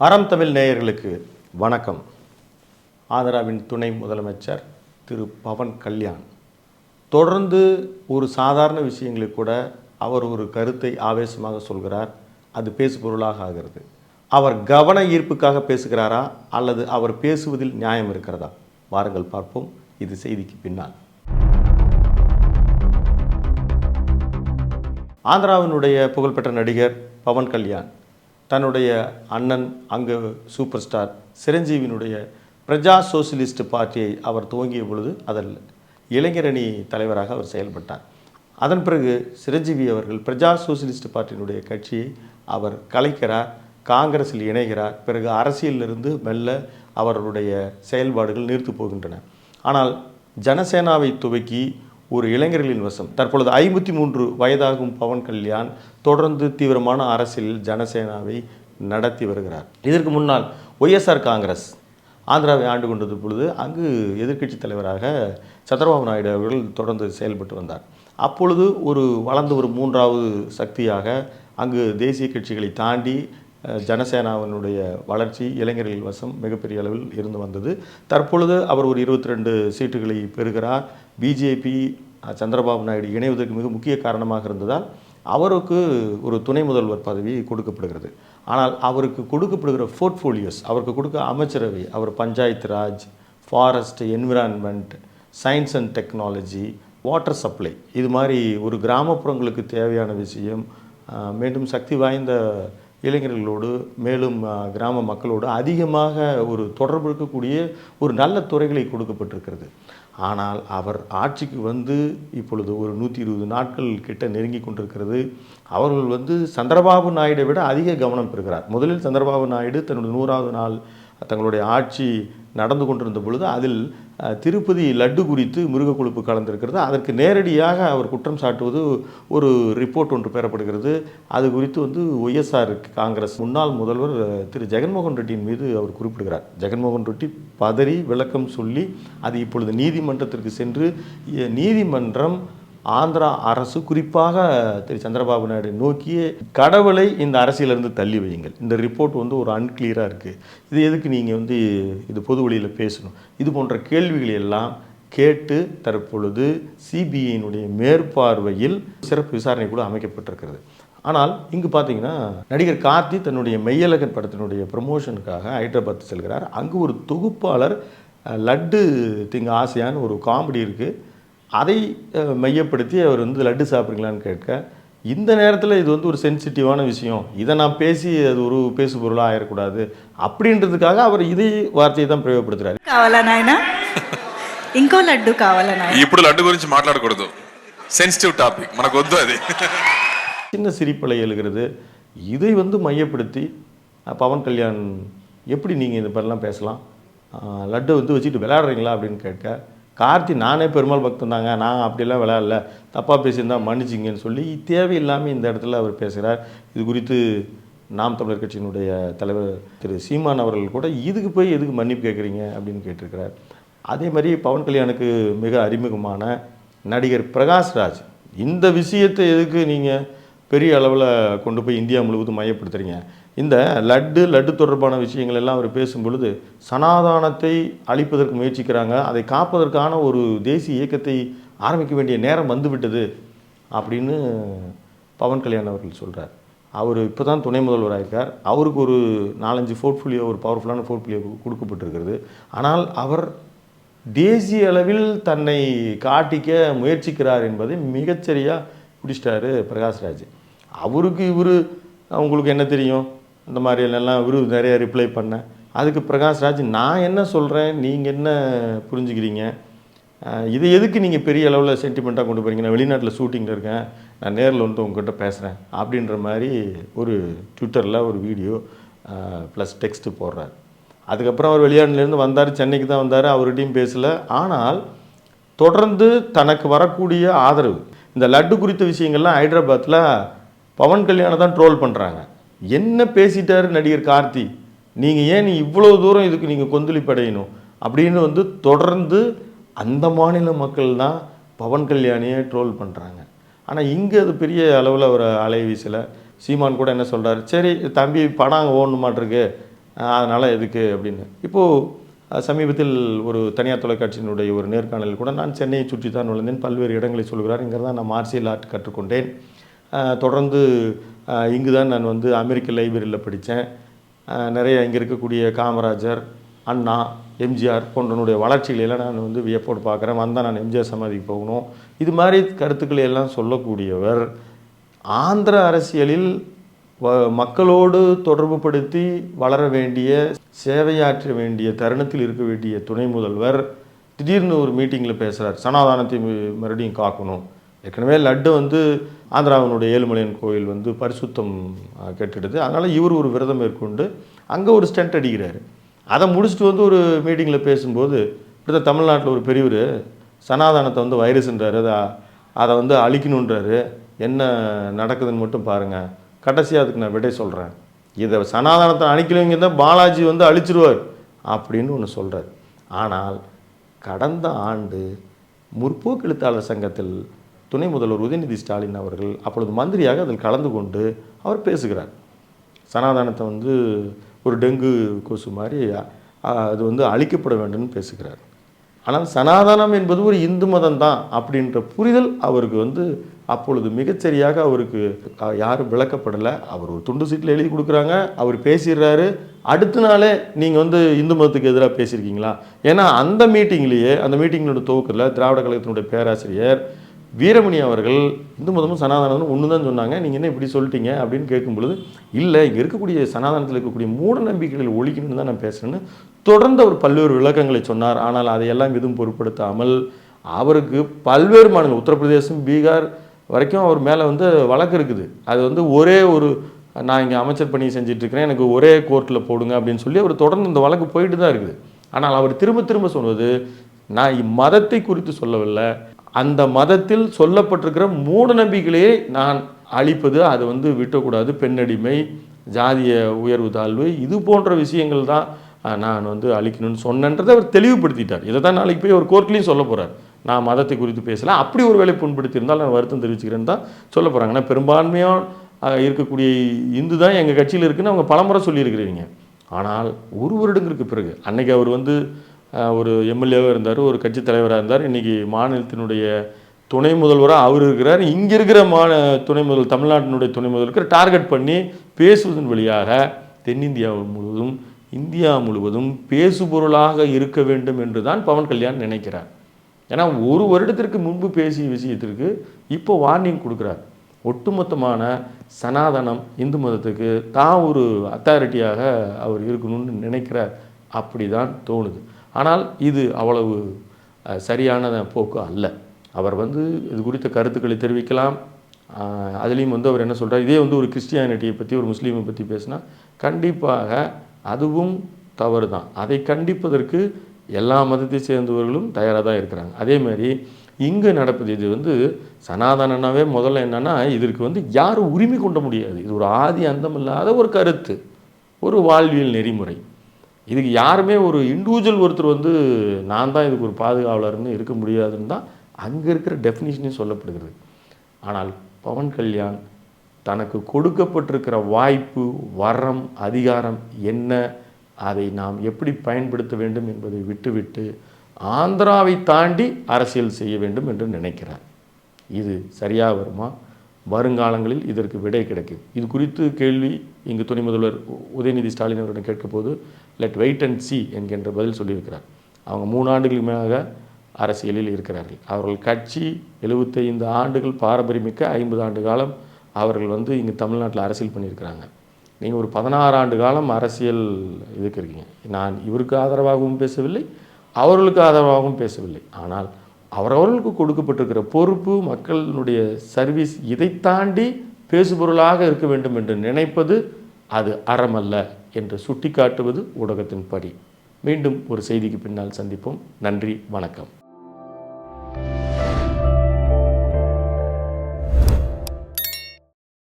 அறம் தமிழ் நேயர்களுக்கு வணக்கம். ஆந்திராவின் துணை முதலமைச்சர் திரு பவன் கல்யாண். தொடர்ந்து ஒரு சாதாரண விஷயங்களுக்கு கூட அவர் ஒரு கருத்தை ஆவேசமாக சொல்கிறார். அது பேசுபொருளாக ஆகிறது. அவர் கவன ஈர்ப்புக்காக பேசுகிறாரா? அல்லது அவர் பேசுவதில் நியாயம் இருக்கிறதா? வாருங்கள் பார்ப்போம். இது செய்திக்கு பின்னால். ஆந்திராவினுடைய புகழ்பெற்ற நடிகர் பவன் கல்யாண். தன்னுடைய அண்ணன் அங்கு சூப்பர் ஸ்டார் சிரஞ்சீவியினுடைய பிரஜா சோசியலிஸ்ட் பார்ட்டியை அவர் துவங்கிய பொழுது அதில் இளைஞரணி தலைவராக அவர் செயல்பட்டார். அதன் பிறகு சிரஞ்சீவி அவர்கள் பிரஜா சோசியலிஸ்ட் பார்ட்டியினுடைய கட்சியை அவர் கலைக்கிறார் காங்கிரஸில் இணைகிறார் பிறகு அரசியலிருந்து மெல்ல அவருடைய செயல்பாடுகள் நீர்த்து போகின்றன. ஆனால் ஜனசேனாவை துவக்கி ஒரு இளைஞர்களின் வசம். தற்பொழுது ஐம்பத்தி மூன்று வயதாகும் பவன் கல்யாண் தொடர்ந்து தீவிரமான அரசியலில் ஜனசேனாவை நடத்தி வருகிறார். இதற்கு முன்னால் ஒய்எஸ்ஆர் காங்கிரஸ் ஆந்திராவை ஆண்டு கொண்டது பொழுது அங்கு எதிர்க்கட்சி தலைவராக சந்திரபாபு நாயுடு அவர்கள் தொடர்ந்து செயல்பட்டு வந்தார். அப்பொழுது ஒரு வளர்ந்து ஒரு மூன்றாவது சக்தியாக அங்கு தேசிய கட்சிகளை தாண்டி ஜனசேனாவினுடைய வளர்ச்சி இளைஞர்கள் வசம் மிகப்பெரிய அளவில் இருந்து வந்தது. தற்பொழுது அவர் ஒரு இருபத்தி ரெண்டு சீட்டுகளை பெறுகிறார். பிஜேபி சந்திரபாபு நாயுடு இணைவதற்கு மிக முக்கிய காரணமாக இருந்ததால் அவருக்கு ஒரு துணை முதல்வர் பதவி கொடுக்கப்படுகிறது. ஆனால் அவருக்கு கொடுக்கப்படுகிற போர்ட்ஃபோலியோஸ் அவருக்கு கொடுக்க அமைச்சரவை அவர் Panchayat Raj forest environment science and technology water supply இது மாதிரி ஒரு கிராமப்புறங்களுக்கு தேவையான விஷயம் மீண்டும் சக்தி வாய்ந்த இளைஞர்களோடு மேலும் கிராம மக்களோடு அதிகமாக ஒரு தொடர்பு இருக்கக்கூடிய ஒரு நல்ல துறைகளை கொடுக்கப்பட்டிருக்கிறது. ஆனால் அவர் ஆட்சிக்கு வந்து இப்பொழுது ஒரு நூற்றி இருபது நாட்கள் கிட்ட நெருங்கி கொண்டிருக்கிறது. அவர்கள் வந்து சந்திரபாபு நாயுடை விட அதிக கவனம் பெறுகிறார். முதலில் சந்திரபாபு நாயுடு தன்னுடைய நூறாவது நாள் தங்களுடைய ஆட்சி நடந்து கொண்டிருந்த பொழுது அதில் திருப்பதி லட்டு குறித்து மிருக கொழுப்பு கலந்திருக்கிறது. அதற்கு நேரடியாக அவர் குற்றம் சாட்டுவது ஒரு ரிப்போர்ட் ஒன்று பெறப்படுகிறது. அது குறித்து வந்து ஒய்எஸ்ஆர் காங்கிரஸ் முன்னாள் முதல்வர் திரு. ஜெகன்மோகன் ரெட்டியின் மீது அவர் குறிப்பிடுகிறார். ஜெகன்மோகன் ரெட்டி பதறி விளக்கம் சொல்லி அது இப்பொழுது நீதிமன்றத்திற்கு சென்று நீதிமன்றம் ஆந்திரா அரசு குறிப்பாக திரு சந்திரபாபு நாயுடு நோக்கியே கடவுளை இந்த அரசியலிருந்து தள்ளி வையுங்கள். இந்த ரிப்போர்ட் வந்து ஒரு அன்கிளியராக இருக்குது இது எதுக்கு நீங்கள் வந்து இது பொது வழியில் பேசணும்? இது போன்ற கேள்விகள் எல்லாம் கேட்டு தற்பொழுது சிபிஐயினுடைய மேற்பார்வையில் சிறப்பு விசாரணை கூட அமைக்கப்பட்டிருக்கிறது. ஆனால் இங்கு பார்த்தீங்கன்னா நடிகர் கார்த்தி தன்னுடைய மெய்யழகன் படத்தினுடைய ப்ரமோஷனுக்காக ஹைதராபாத் செல்கிறார். அங்கு ஒரு தொகுப்பாளர் லட்டு திங்க ஆசையான்னு ஒரு காமெடி இருக்குது அதை அஹ், மையப்படுத்தி அவர் வந்து லட்டு சாப்பிட்றீங்களான்னு கேட்க இந்த நேரத்தில் இது வந்து ஒரு சென்சிட்டிவான விஷயம் இதை நான் பேசி அது ஒரு பேசு பொருளாக ஆயிடக்கூடாது அப்படின்றதுக்காக அவர் இதே வார்த்தையை தான் பிரயோகப்படுத்துகிறார் కావాలా నాయన ఇంకో లడ్డు కావాలా నాయన ఇప్పుడు లడ్డు గురించి మాట్లాడకూడదు సెన్సిటివ్ టాపిక్ మనకు వద్దు అది சின்ன சிரிப்பலை எழுகிறது இதை வந்து மையப்படுத்தி அஹ், பவன் கல்யாண் எப்படி நீங்கள் இது மாதிரிலாம் பேசலாம் அஹ், லட்டு வந்து வச்சுட்டு விளையாடுறீங்களா அப்படின்னு கேட்க கார்த்தி நானே பெருமாள் பக்தன் தாங்க. நான் அப்படிலாம் விளையாடல. தப்பாக பேசியிருந்தா மன்னிச்சிங்கன்னு சொல்லி தேவையில்லாமல் இந்த இடத்துல அவர் பேசுகிறார் இது குறித்து நாம் தமிழர் கட்சியினுடைய தலைவர் திரு சீமான் அவர்கள் கூட இதுக்கு போய் எதுக்கு மன்னிப்பு கேட்குறீங்க? அப்படின்னு கேட்டிருக்கிறார். அதே மாதிரி பவன் கல்யாணுக்கு மிக அறிமுகமான நடிகர் பிரகாஷ்ராஜ் இந்த விஷயத்தை எதுக்கு நீங்கள் பெரிய அளவில் கொண்டு போய் இந்தியா முழுவதும் மையப்படுத்துறீங்க? இந்த லட்டு லட்டு தொடர்பான விஷயங்கள் எல்லாம் அவர் பேசும் பொழுது சனாதானத்தை அழிப்பதற்கு முயற்சிக்கிறாங்க. அதை காப்பதற்கான ஒரு தேசிய இயக்கத்தை ஆரம்பிக்க வேண்டிய நேரம் வந்துவிட்டது அப்படின்னு பவன் கல்யாண் அவர்கள் சொல்கிறார் அவர் இப்போ தான் துணை முதல்வராக இருக்கார் அவருக்கு ஒரு நாலஞ்சு போர்ட்ஃபோலியோ ஒரு பவர்ஃபுல்லான போர்ட்ஃபோலியோ கொடுக்கப்பட்டிருக்கிறது. ஆனால் அவர் தேசிய அளவில் தன்னை காட்டிக்க முயற்சிக்கிறார் என்பதை மிகச்சரியாக பிடிச்சிட்டாரு பிரகாஷ்ராஜ். அவருக்கு இவர் அவங்களுக்கு என்ன தெரியும்? இந்த மாதிரி எல்லாம் நிறைய ரிப்ளை பண்ணேன். அதுக்கு பிரகாஷ்ராஜ் நான் என்ன சொல்கிறேன் நீங்கள் என்ன புரிஞ்சுக்கிறீங்க? இது இதை எதுக்கு நீங்கள் பெரிய அளவில் சென்டிமெண்ட்டாக கொண்டு போகிறீங்க நான் வெளிநாட்டில் ஷூட்டிங்கில் இருக்கேன். நான் நேரில் வந்து உங்ககிட்ட பேசுகிறேன் அப்படின்ற மாதிரி ஒரு ட்விட்டரில் ஒரு வீடியோ ப்ளஸ் டெக்ஸ்ட்டு போடுறார். அதுக்கப்புறம் அவர் வெளிநாட்டிலேருந்து வந்தார் சென்னைக்கு தான் வந்தார் அவர்கிட்டையும் பேசலை. ஆனால் தொடர்ந்து தனக்கு வரக்கூடிய ஆதரவு இந்த லட்டு குறித்த விஷயங்கள்லாம் ஹைதராபாத்தில் பவன் கல்யாணம் தான் ட்ரோல் பண்ணுறாங்க என்ன பேசிட்டார் நடிகர் கார்த்தி? நீங்கள் ஏன் இவ்வளோ தூரம் இதுக்கு நீங்கள் கொந்தளிப்படையணும்? அப்படின்னு வந்து தொடர்ந்து அந்த மாநில மக்கள் தான் பவன் கல்யாணியை ட்ரோல் பண்ணுறாங்க ஆனால் இங்கே அது பெரிய அளவில் ஒரு அலை வீசலை. சீமான் கூட என்ன சொல்கிறார் சரி தம்பி படம் அங்கே ஓடணுமாட்டிருக்கு அதனால் எதுக்கு அப்படின்னு. இப்போது சமீபத்தில் ஒரு தனியார் தொலைக்காட்சியினுடைய ஒரு நேர்காணலில் கூட நான் சென்னையை சுற்றி தான் நுழைந்தேன். பல்வேறு இடங்களை சொல்கிறார் இங்கே தான் நான் மார்ஷியல் ஆர்ட் கற்றுக்கொண்டேன். தொடர்ந்து இங்கு தான் நான் வந்து அமெரிக்க லைப்ரரியில் படித்தேன். நிறைய இங்கே இருக்கக்கூடிய காமராஜர் அண்ணா எம்ஜிஆர் போன்றனுடைய வளர்ச்சிகளை எல்லாம் நான் வந்து வியப்போடு பார்க்குறேன். வந்தால் நான் எம்ஜிஆர் சமாதிக்கு போகணும். இது மாதிரி கருத்துக்களை எல்லாம் சொல்லக்கூடியவர் ஆந்திர அரசியலில் வ- மக்களோடு தொடர்புபடுத்தி வளர வேண்டிய சேவையாற்ற வேண்டிய தருணத்தில் இருக்க வேண்டிய துணை முதல்வர் திடீர்னு ஒரு மீட்டிங்கில் பேசுகிறார் சனாதானத்தை மறுபடியும் காக்கணும். ஏற்கனவே லட்டு வந்து ஆந்திராவினுடைய ஏழுமலையன் கோயில் வந்து பரிசுத்தம் கெட்டுடுது. அதனால் இவர் ஒரு விரதம் மேற்கொண்டு அங்கே ஒரு ஸ்டண்ட் அடிக்கிறார். அதை முடிச்சுட்டு வந்து ஒரு மீட்டிங்கில் பேசும்போது இப்படி தமிழ்நாட்டில் ஒரு பெரியவர் சனாதானத்தை வந்து வைரஸ்ன்றாரு. அதை அதை வந்து அழிக்கணுன்றாரு. என்ன நடக்குதுன்னு மட்டும் பாருங்கள் கடைசியாக அதுக்கு நான் விடை சொல்கிறேன் இதை சனாதானத்தை அழிக்கிறவங்க தான் பாலாஜி வந்து அழிச்சிருவார் அப்படின்னு ஒன்று சொல்கிறார் ஆனால் கடந்த ஆண்டு முற்போக்கு எழுத்தாளர் சங்கத்தில் துணை முதல்வர் உதயநிதி ஸ்டாலின் அவர்கள் அப்பொழுது மந்திரியாக அதில் கலந்து கொண்டு அவர் பேசுகிறார். சனாதானத்தை வந்து ஒரு டெங்கு கொசு மாதிரி அது வந்து அழிக்கப்பட வேண்டும்னு பேசுகிறார். ஆனால் சனாதனம் என்பது ஒரு இந்து மதம் தான் அப்படின்ற புரிதல் அவருக்கு வந்து அப்பொழுது மிகச்சரியாக அவருக்கு யாரும் விளக்கப்படலை. அவர் ஒரு துண்டு சீட்டில் எழுதி கொடுக்குறாங்க அவர் பேசிடுறாரு. அடுத்த நாளே நீங்கள் வந்து இந்து மதத்துக்கு எதிராக பேசியிருக்கீங்களா? ஏன்னா அந்த மீட்டிங்லேயே அந்த மீட்டிங்களோட துவக்கத்தில் திராவிட கழகத்தினுடைய பேராசிரியர் வீரமணி அவர்கள் இந்து மதமும் சனாதனமும் ஒன்று தான் சொன்னாங்க. நீங்கள் என்ன இப்படி சொல்லிட்டீங்க? அப்படின்னு கேட்கும் பொழுது இல்லை இங்கே இருக்கக்கூடிய சனாதனத்தில் இருக்கக்கூடிய மூட நம்பிக்கைகளை ஒழிக்கணும்னு தான் நான் பேசுகிறேன்னு தொடர்ந்து அவர் பல்வேறு விளக்கங்களை சொன்னார். ஆனால் அதையெல்லாம் எதுவும் பொருட்படுத்தாமல் அவருக்கு பல்வேறு மாநிலங்கள் உத்தரப்பிரதேசம் பீகார் வரைக்கும் அவர் மேலே வந்து வழக்கு இருக்குது. அது வந்து ஒரே ஒரு நான் இங்கே அமைச்சர் பணி செஞ்சிட்ருக்கிறேன் எனக்கு ஒரே கோர்ட்டில் போடுங்க அப்படின்னு சொல்லி அவர் தொடர்ந்து இந்த வழக்கு போயிட்டு தான் இருக்குது. ஆனால் அவர் திரும்ப திரும்ப சொல்வது நான் இம்மதத்தை குறித்து சொல்லவில்லை. அந்த மதத்தில் சொல்லப்பட்டிருக்கிற மூட நம்பிக்கையே நான் அழிப்பது அது வந்து விட்டக்கூடாது. பெண்ணடிமை ஜாதிய உயர்வு தாழ்வு இது போன்ற விஷயங்கள் தான் நான் வந்து அழிக்கணும்னு சொன்னன்றதை அவர் தெளிவுபடுத்திட்டார். இதை தான் நாளைக்கு போய் ஒரு கோர்ட்லேயும் சொல்ல போகிறார் நான் மதத்தை குறித்து பேசலை. அப்படி ஒரு வேலை புண்படுத்தியிருந்தால் நான் வருத்தம் தெரிவிச்சுக்கிறேன்னு தான் சொல்ல போகிறாங்க ஆனால் பெரும்பான்மையாக இருக்கக்கூடிய இந்து தான் எங்கள் கட்சியில் இருக்குன்னு அவங்க பலமுறை சொல்லியிருக்கிறீங்க. ஆனால் ஒரு வருடங்களுக்கு பிறகு அன்னைக்கு அவர் வந்து ஒரு எம்எல்ஏவாக இருந்தார் ஒரு கட்சி தலைவராக இருந்தார். இன்றைக்கி மாநிலத்தினுடைய துணை முதல்வராக அவர் இருக்கிறார். இங்கே இருக்கிற மா துணை முதல் தமிழ்நாட்டினுடைய துணை முதல்வருக்கு டார்கெட் பண்ணி பேசுவதன் வழியாக தென்னிந்தியா முழுவதும் இந்தியா முழுவதும் பேசுபொருளாக இருக்க வேண்டும் என்று தான் பவன் கல்யாண் நினைக்கிறார். ஏன்னா ஒரு வருடத்திற்கு முன்பு பேசிய விஷயத்திற்கு இப்போ வார்னிங் கொடுக்குறார். ஒட்டுமொத்தமான சனாதனம் இந்து மதத்துக்கு தான் ஒரு அத்தாரிட்டியாக அவர் இருக்கணும்னு நினைக்கிறார். அப்படி தான் தோணுது. ஆனால் இது அவ்வளவு சரியான போக்கு அல்ல. அவர் வந்து இது குறித்த கருத்துக்களை தெரிவிக்கலாம். அதுலேயும் வந்து அவர் என்ன சொல்கிறார் இதே வந்து ஒரு கிறிஸ்டியானிட்டியை பற்றி ஒரு முஸ்லீமை பற்றி பேசினா கண்டிப்பாக அதுவும் தவறு தான் அதை கண்டிப்பதற்கு எல்லா மதத்தை சேர்ந்தவர்களும் தயாராக தான் இருக்கிறாங்க. அதே மாதிரி இங்கே நடப்பது இது வந்து சனாதனனாவே முதல்ல என்னென்னா இதற்கு வந்து யாரும் உரிமை கொண்ட முடியாது. இது ஒரு ஆதி அந்தம் இல்லாத ஒரு கருத்து. ஒரு வாழ்வியல் நெறிமுறை. இதுக்கு யாருமே ஒரு இண்டிவிஜுவல் ஒருத்தர் வந்து நான் தான் இதுக்கு ஒரு பாதுகாவலர்னு இருக்க முடியாதுன்னு தான் அங்கே இருக்கிற டெஃபினிஷனே சொல்லப்படுகிறது. ஆனால் பவன் கல்யாண் தனக்கு கொடுக்கப்பட்டிருக்கிற வாய்ப்பு வரம் அதிகாரம் என்ன அதை நாம் எப்படி பயன்படுத்த வேண்டும் என்பதை விட்டுவிட்டு ஆந்திராவை தாண்டி அரசியல் செய்ய வேண்டும் என்று நினைக்கிறார். இது சரியாக வருமா? வருங்காலங்களில் இதற்கு விடை கிடைக்கும். இது குறித்து கேள்வி இங்கு துணை முதல்வர் உதயநிதி ஸ்டாலின் அவரிடம் கேட்கும்போது லெட் வெயிட் அண்ட் சி என்கின்ற பதில் சொல்லியிருக்கிறார். அவங்க மூணு ஆண்டுகளுக்கு மேலாக அரசியலில் இருக்கிறார்கள். அவர்கள் கட்சி 75 ஆண்டுகள் பாரம்பரியமிக்க ஐம்பது ஆண்டு காலம் அவர்கள் வந்து இங்கே தமிழ்நாட்டில் அரசியல் பண்ணியிருக்கிறாங்க. நீங்கள் ஒரு பதினாறு ஆண்டு காலம் அரசியல் இதுக்கு இருக்கீங்க? நான் இவருக்கு ஆதரவாகவும் பேசவில்லை அவர்களுக்கு ஆதரவாகவும் பேசவில்லை. ஆனால் அவரவர்களுக்கு கொடுக்கப்பட்டிருக்கிற பொறுப்பு மக்களினுடைய சர்வீஸ் இதை தாண்டி பேசுபொருளாக இருக்க வேண்டும் என்று நினைப்பது அது அறமல்ல என்று சுட்டிக்காட்டுவது ஊடகத்தின் படி. மீண்டும் ஒரு செய்திக்கு பின்னால் சந்திப்போம். நன்றி வணக்கம்.